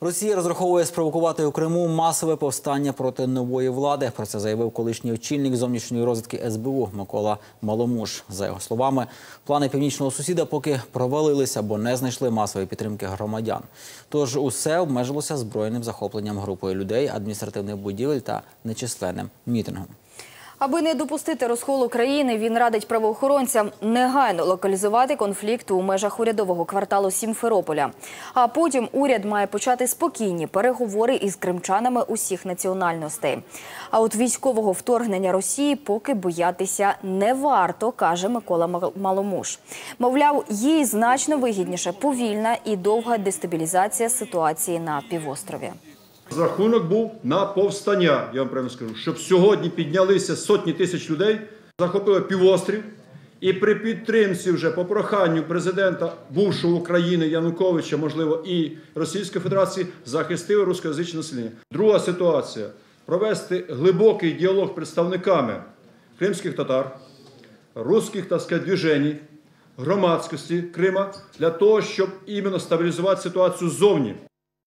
Росія розраховує спровокувати у Криму масове повстання проти нової влади. Про це заявив колишній очільник зовнішньої розвідки СБУ Микола Маломуш. За його словами, плани північного сусіда поки провалилися, бо не знайшли масової підтримки громадян. Тож усе обмежилося збройним захопленням групою людей, адміністративних будівель та нечисленним мітингом. Аби не допустити розколу країни, він радить правоохоронцям негайно локалізувати конфлікт у межах урядового кварталу Сімферополя. А потім уряд має почати спокійні переговори із кримчанами усіх національностей. А от військового вторгнення Росії поки боятися не варто, каже Микола Мал- Маломуш. Мовляв, їй значно вигідніше повільна і довга дестабілізація ситуації на півострові. Розрахунок був на повстання, я вам правильно скажу, щоб сьогодні піднялися сотні тисяч людей, захопили півострів, і при підтримці вже по проханню президента бувшого України Януковича, можливо, і Російської Федерації захистили рускоязичне населення. Друга ситуація провести глибокий діалог з представниками кримських татар, русських так сказати, движень, громадськості Крима для того, щоб іменно стабілізувати ситуацію ззовні.